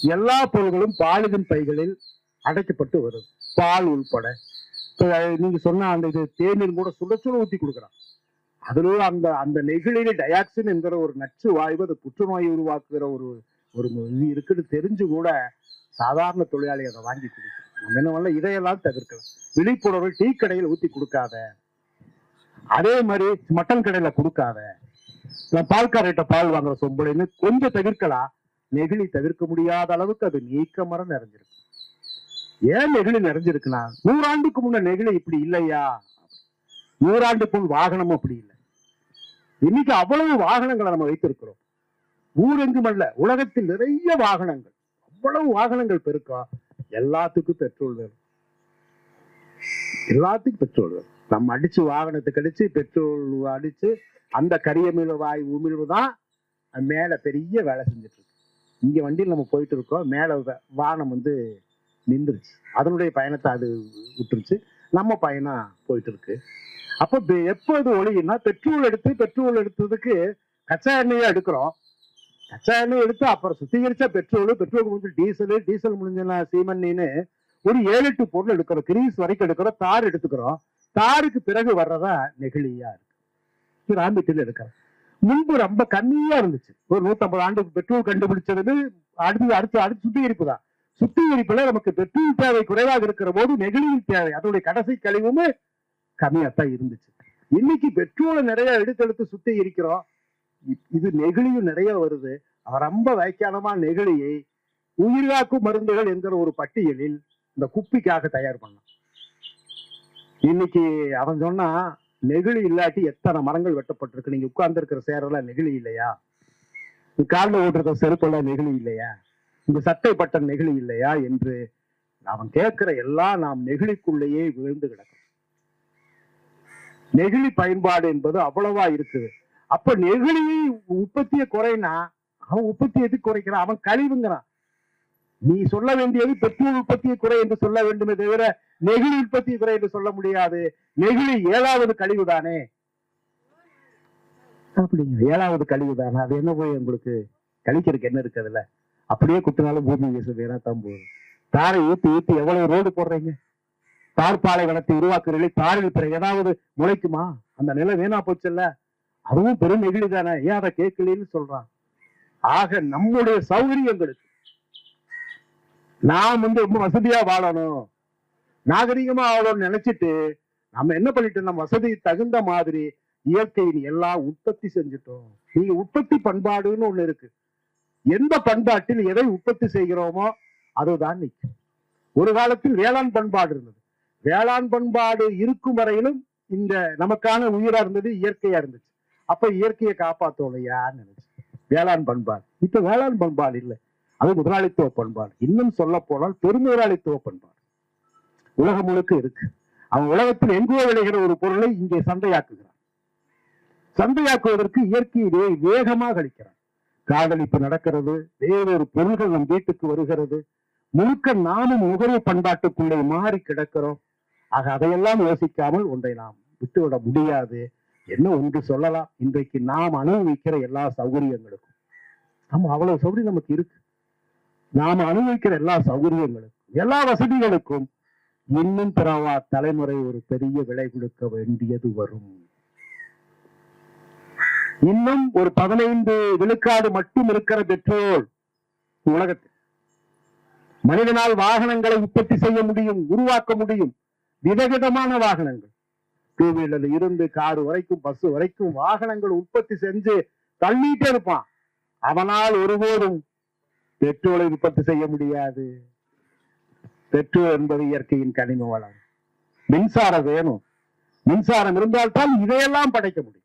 எல்லா பொருள்களும் பாலிதீன் பைகளில் அடைக்கப்பட்டு வருது. பால் உள்பட. இப்போ நீங்க சொன்ன அந்த இது தேநீர் கூட சுட சுட ஊத்தி கொடுக்குறான். அதுல அந்த அந்த நெகிழில டயாக்சின் என்கிற ஒரு நச்சு வாய்வு அது புற்றுநோயை உருவாக்குகிற ஒரு ஒரு இது இருக்குன்னு தெரிஞ்சு கூட சாதாரண தொழிலாளி அதை வாங்கி கொடுக்கும் நம்ம என்ன பண்ணல இதையெல்லாம் தவிர்க்கலாம். விழிப்புணர்வு டீ கடையில் ஊத்தி கொடுக்காத. அதே மாதிரி மட்டன் கடையில கொடுக்காத. நான் பால்காரர்கிட்ட பால் வாங்குற சொம்புலைன்னு கொஞ்சம் தவிர்க்கலாம். நெகிழி தவிர்க்க முடியாத அளவுக்கு அது நீக்க மரம் நிறைஞ்சிருக்கு. ஏன் நெகிழி நிறைஞ்சிருக்குன்னா நூறாண்டுக்கு முன்ன நெகிழி இப்படி இல்லையா? நூறாண்டுக்குள் வாகனம் அப்படி இல்லை. இன்னைக்கு அவ்வளவு வாகனங்களை நம்ம வைத்திருக்கிறோம். ஊரெங்கும் அல்ல உலகத்தில் நிறைய வாகனங்கள். அவ்வளவு வாகனங்கள் பெருக்கா? எல்லாத்துக்கும் பெட்ரோல் வேணும். எல்லாத்துக்கும் பெட்ரோல் வேணும். நம்ம அடிச்சு வாகனத்துக்கு அடிச்சு பெட்ரோல் அடிச்சு அந்த கரியமிழ வாய் உமிழ்வு தான் மேல பெரிய வேலை செஞ்சுட்டு இருக்கு. இங்க வண்டியில் நம்ம போயிட்டு இருக்கோம். மேல வானம் வந்து நின்றுச்சு. அதனுடைய பயணத்தை அது விட்டுருச்சு. நம்ம பயணம் போயிட்டு இருக்கு. அப்போ எப்போது ஒளியுன்னா பெட்ரோல் எடுத்து பெட்ரோல் எடுத்ததுக்கு கச்சா எண்ணெயை எடுக்கிறோம். கச்சா எண்ணெய் எடுத்து அப்புறம் சுத்திகரிச்சா பெட்ரோல் பெட்ரோல் முடிஞ்சு டீசல் டீசல் முடிஞ்சா சீமண்ணின்னு ஒரு ஏழு எட்டு பொருள் எடுக்கிறோம். கிரீஸ் வரைக்கும் எடுக்கிறோம். தார் எடுத்துக்கிறோம். தாருக்கு பிறகு வர்றதா நெகிழியா இருக்கு. ராம்பிட்டில் எடுக்கிறோம். முன்பு ரொம்ப கம்மியா இருந்துச்சு. ஒரு நூத்தம்பது ஆண்டுக்கு பெட்ரோல் கண்டுபிடிச்சது அடுத்து அடுத்து அடுத்து சுத்திகரிப்பு தான் சுத்திகரிப்புல நமக்கு பெட்ரோல் தேவை குறைவாக இருக்கிற போது நெகிழியின் தேவை. அதோடைய கடைசி கழிவுமே கம்மியாத்தான் இருந்துச்சு. இன்னைக்கு பெட்ரோலை நிறைய எடுத்தெடுத்து சுத்திகரிக்கிறோம் இது நெகிழியும் நிறைய வருது. அவன் ரொம்ப வைக்கானமா நெகிழியை உயிர்காக்கும் மருந்துகள் என்கிற ஒரு பட்டியலில் இந்த குப்பிக்காக தயார் பண்ணான் இன்னைக்கு அவன் சொன்னா நெகிழி இல்லாட்டி எத்தனை மரங்கள் வெட்டப்பட்டிருக்கு? நீங்க உட்கார்ந்து இருக்கிற சேரெல்லாம் நெகிழி இல்லையா? காலில் ஓட்டுற செருப்பெல்லாம் நெகிழி இல்லையா? இந்த சட்டை பட்டன் நெகிழி இல்லையா? என்று அவன் கேட்கிற எல்லாம் நாம் நெகிழிக்குள்ளேயே விழுந்து கிடக்கும். நெகிழி பயன்பாடு என்பது அவ்வளவா இருக்குது. அப்ப நெகிழி உற்பத்தியை குறைனா அவன் உற்பத்தி எதுக்கு குறைக்கிறான்? அவன் கழிவுங்கிறான். நீ சொல்ல வேண்டியது பெட்ரோல் உற்பத்தி குறை என்று சொல்ல வேண்டுமே தவிர நெகிழி உற்பத்தி குறை என்று சொல்ல முடியாது. நெகிழி ஏழாவது கழிவு தானே அப்படிங்க ஏழாவது கழிவு தானே அது என்ன போய் உங்களுக்கு? கழிக்கிறதுக்கு என்ன இருக்கு அதுல? அப்படியே குத்தினாலும் பூமி வீச வேணா தான் போகுது. தாரை ஊத்தி ஊத்தி எவ்வளவு ரோடு போடுறீங்க? தார் பாலைவனத்தை உருவாக்குறீங்களே தாரில் பிற ஏதாவது முளைக்குமா? அந்த நிலம் வீணா போச்சுல்ல. அதுவும் பெரும் நெகிழி தானே ஏன் அதை கேட்கலன்னு சொல்றான். ஆக நம்முடைய சௌகரியங்களுக்கு நாம் வந்து ரொம்ப வசதியா வாழணும். நாகரிகமா ஆகணும்னு நினைச்சிட்டு நம்ம என்ன பண்ணிட்டோம்? நம்ம வசதி தகுந்த மாதிரி இயற்கையின் எல்லாம் உற்பத்தி செஞ்சுட்டோம். நீங்க உற்பத்தி பண்பாடுன்னு ஒண்ணு இருக்கு. எந்த பண்பாட்டில் எதை உற்பத்தி செய்கிறோமோ அதுதான் நிற்கும். ஒரு காலத்தில் வேளாண் பண்பாடு இருந்தது. வேளாண் பண்பாடு இருக்கும் வரையிலும் இந்த நமக்கான உயிரா இருந்தது இயற்கையா இருந்துச்சு. அப்ப இயற்கையை காப்பாத்தோலையான்னு நினைச்சு. வேளாண் பண்பாடு. இப்ப வேளாண் பண்பாடு இல்லை. அது முதலாளித்துவ பண்பாடு. இன்னும் சொல்ல போனால் பெருமுதலாளித்துவ பண்பாடு. உலகம் முழுக்க இருக்கு. அவன் உலகத்தில் எங்கோ விளைகிற ஒரு பொருளை இங்கே சந்தையாக்குகிறான். சந்தையாக்குவதற்கு இயற்கையிலே வேகமாக அளிக்கிறான். காதலிப்பு நடக்கிறது வேறொரு பொருள்கள் நம் வீட்டுக்கு வருகிறது. முழுக்க நாமும் நுகர்வு பண்பாட்டுக்குள்ளே மாறி கிடக்கிறோம். ஆக அதையெல்லாம் யோசிக்காமல் ஒன்றை நாம் விட்டுவிட முடியாது. என்ன ஒன்று சொல்லலாம்? இன்றைக்கு நாம் அனுபவிக்கிற எல்லா சௌகரியங்களுக்கும். நம்ம அவ்வளவு சௌகரியம் நமக்கு இருக்கு. நாம அனுபவிக்கிற எல்லா சௌகரியங்களுக்கும் எல்லா வசதிகளுக்கும் இன்னும் பிறவா தலைமுறை ஒரு பெரிய விலை கொடுக்க வேண்டியது வரும். இன்னும் ஒரு பதினைந்து விழுக்காடு மட்டும் இருக்கிற பெட்ரோல் உலகத்தில். மனிதனால் வாகனங்களை உற்பத்தி செய்ய முடியும் உருவாக்க முடியும் விதவிதமான வாகனங்கள். டூ வீலர்ல இருந்து கார் வரைக்கும் பஸ் வரைக்கும் வாகனங்கள் உற்பத்தி செஞ்சு தள்ளிட்டே இருப்பான். அவனால் ஒருபோதும் பெட்ரோலை உற்பத்தி செய்ய முடியாது. பெட்ரோல் என்பது இயற்கையின் கனிம வளம். மின்சாரம் வேணும். மின்சாரம் இருந்தால்தான் இதையெல்லாம் படைக்க முடியும்.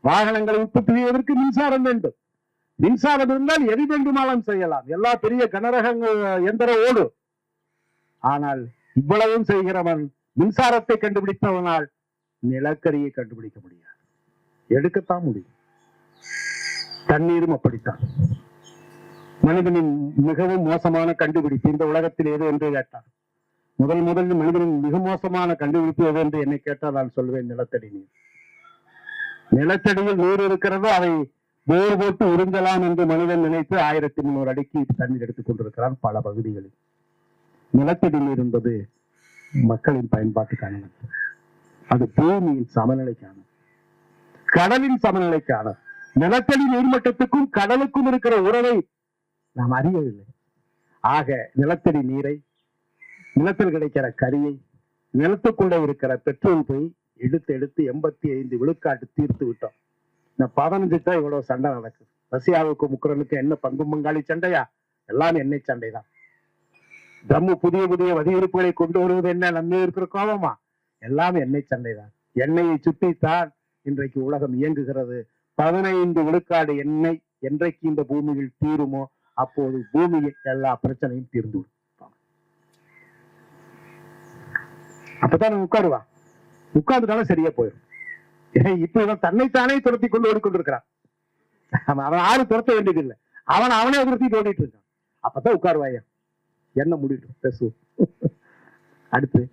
வாகனங்களை உற்பத்தி செய்வதற்கு மின்சாரம் வேண்டும். மின்சாரம் இருந்தால் எது வேண்டுமானாலும் செய்யலாம். எல்லா பெரிய கனரகங்கள் எந்திர ஓடு. ஆனால் இவ்வளவும் செய்கிறவன் மின்சாரத்தை கண்டுபிடித்தவனால் நிலக்கரியை கண்டுபிடிக்க முடியாது. எடுக்கத்தான் முடியும். தண்ணீரும் அப்படித்தான். மனிதனின் மிகவும் மோசமான கண்டுபிடிப்பு இந்த உலகத்தில் எது என்று கேட்டார். முதல் முதல் மனிதனின் மிக மோசமான கண்டுபிடிப்பு எது என்று என்னை கேட்டால் நான் சொல்வேன் நிலத்தடி நீர். நிலத்தடியில் நீர் இருக்கிறது அதை போர் போட்டு உறிஞ்சலாம் என்று மனிதன் நினைத்து ஆயிரத்தி முன்னூறு அடிக்கு தண்ணீர் எடுத்துக் கொண்டிருக்கிறான் பல பகுதிகளில். நிலத்தடி நீர் என்பது மக்களின் பயன்பாட்டுக்கான அது பூமியின் சமநிலைக்கான கடலின் சமநிலைக்கான. நிலத்தடி நீர்மட்டத்துக்கும் கடலுக்கும் இருக்கிற உறவை நாம் அறியவில்லை. ஆக நிலத்தடி நீரை நிலத்தில் கிடைக்கிற கரியை நிலத்துக்குள்ளே இருக்கிற பெட்ரோல் போய் எடுத்து எடுத்து எண்பத்தி ஐந்து விழுக்காட்டு தீர்த்து விட்டோம். இந்த பதினஞ்சு தான் இவ்வளவு சண்டை நடக்குது. ரஷ்யாவுக்கும் உக்ரைனுக்கும் என்ன பங்கு பங்காளி சண்டையா? எல்லாம் எண்ணெய் சண்டை தான் தம்மு புதிய புதிய வதிவிருப்புகளை கொண்டு வருவது என்ன? நம்ம இருக்கிற கோபமா? எல்லாம் எண்ணெய் சண்டை தான் எண்ணெயை சுற்றித்தான் இன்றைக்கு உலகம் இயங்குகிறது. பதினைந்து விழுக்காடு எண்ணெய் என்றைக்கு இந்த பூமியில் தீருமோ? அப்போது பூமியில் எல்லா பிரச்சனையும் தீர்ந்து அப்பதான் உட்காருவா? உட்கார்ந்துட்டாலும் சரியா போயிடும். ஏன் இப்ப இவன் தன்னைத்தானே துரத்தி கொண்டு ஓடிக்கொண்டிருக்கிறான். அவன் அவன் யாரும் வேண்டியது வேண்டியதில்லை. அவன் அவனே துரத்திட்டு ஓடிட்டு இருக்கான். அப்பதான் உட்காருவாயா? என்ன முடியும் பேசுவோம். அடுத்து.